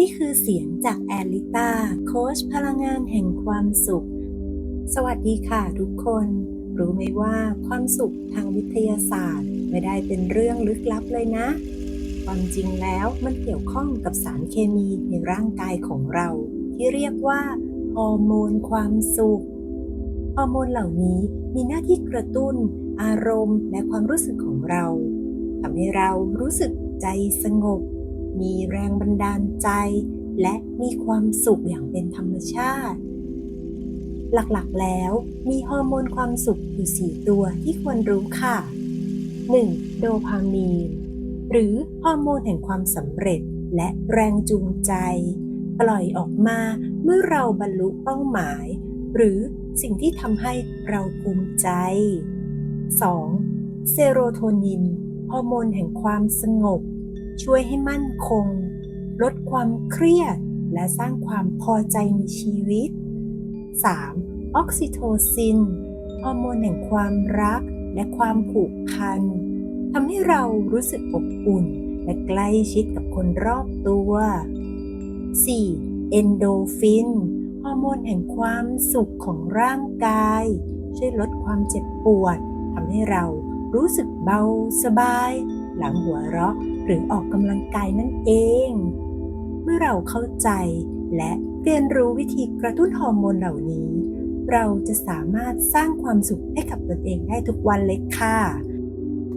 นี่คือเสียงจากแอลิต้าโค้ชพลังงานแห่งความสุข สวัสดีค่ะทุกคน รู้ไหมว่าความสุขทางวิทยาศาสตร์ ไม่ได้เป็นเรื่องลึกลับเลยนะ ความจริงแล้วมันเกี่ยวข้องกับสารเคมีในร่างกายของเรา ที่เรียกว่าฮอร์โมนความสุขฮอร์โมนเหล่านี้มีหน้าที่กระตุ้น อารมณ์ และความรู้สึกของเราทำให้เรารู้สึกใจสงบ มีแรงบันดาลใจ และมีความสุขอย่างเป็นธรรมชาติ หลักๆแล้วมีฮอร์โมนความสุขอยู่ 4 ตัวที่ควรรู้ค่ะ 1. โดพามีน หรือฮอร์โมนแห่งความสำเร็จและแรงจูงใจ ปล่อยออกมาเมื่อเราบรรลุเป้าหมาย หรือสิ่งที่ทำให้เราภูมิใจ 2. เซโรโทนิน ฮอร์โมนแห่งความสงบ ช่วยให้มั่นคง ลดความเครียด และสร้างความพอใจในชีวิต 3. ออกซิโทซิน ฮอร์โมนแห่งความรักและความผูกพันทำให้เรารู้สึกอบอุ่น และใกล้ชิดกับคนรอบตัว 4. เอนโดฟิน ฮอร์โมนแห่งความสุขของร่างกาย ช่วยลดความเจ็บปวดทำให้เรารู้สึกเบาสบาย หลังหัวเราะหรือออกกำลังกายนั่นเอง เมื่อเราเข้าใจและเรียนรู้วิธีกระตุ้นฮอร์โมนเหล่านี้ เราจะสามารถสร้างความสุขให้กับตนเองได้ทุกวันเลยค่ะ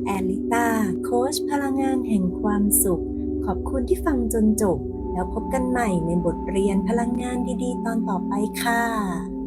แอลิต้าโค้ชพลังงานแห่งความสุข ขอบคุณที่ฟังจนจบ แล้วพบกันใหม่ในบทเรียนพลังงานดีๆ ตอนต่อไปค่ะ